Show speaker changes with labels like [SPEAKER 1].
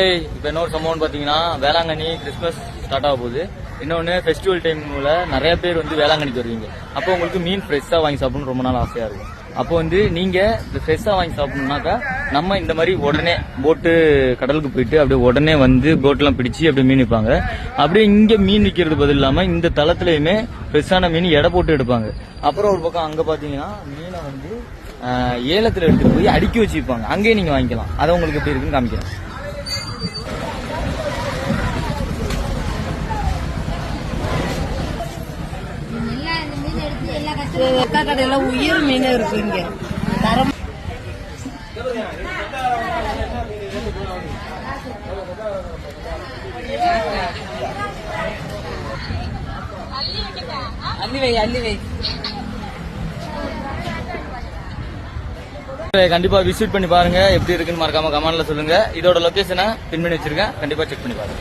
[SPEAKER 1] இப்போ இன்னொரு சம்பவம் பார்த்தீங்கன்னா வேளாங்கண்ணி கிறிஸ்மஸ் ஸ்டார்ட் ஆக போகுது. இன்னொன்று ஃபெஸ்டிவல் டைமில் நிறைய பேர் வந்து வேளாங்கண்ணிக்கு வருவீங்க. அப்போ உங்களுக்கு மீன் ஃப்ரெஷ்ஷாக வாங்கி சாப்பிடணும்னு ரொம்ப நாள் ஆசையாக இருக்கும். அப்போ வந்து நீங்கள் இந்த ஃப்ரெஷ்ஷாக வாங்கி சாப்பிடணும்னாக்கா நம்ம இந்த மாதிரி உடனே போட்டு கடலுக்கு போயிட்டு அப்படியே உடனே வந்து போட்டெலாம் பிடிச்சி அப்படியே மீன் விற்பாங்க. அப்படியே இங்கே மீன் விற்கிறது பதில் இல்லாமல் இந்த தளத்துலையுமே ஃப்ரெஷ்ஷான மீன் எடை போட்டு எடுப்பாங்க. அப்புறம் ஒரு பக்கம் அங்கே பார்த்தீங்கன்னா மீனை வந்து ஏலத்தில் எடுத்துகிட்டு போய் அடுக்கி வச்சு விற்பாங்க. அங்கேயே நீங்கள் வாங்கிக்கலாம். அதை உங்களுக்கு எப்படி இருக்குன்னு காமிக்கிறேன்.
[SPEAKER 2] எக்கா கடையில உயிர் மீன் இருக்கு இங்க. தரம். அள்ளி வை அள்ளி வை.
[SPEAKER 1] கண்டிப்பா விசிட் பண்ணி பாருங்க. எப்படி இருக்குன்னு மறக்காம கமெண்ட்ல சொல்லுங்க. இதோட லொகேஷனை பின் பண்ணி வச்சிருக்கேன். கண்டிப்பா செக் பண்ணி பாருங்க.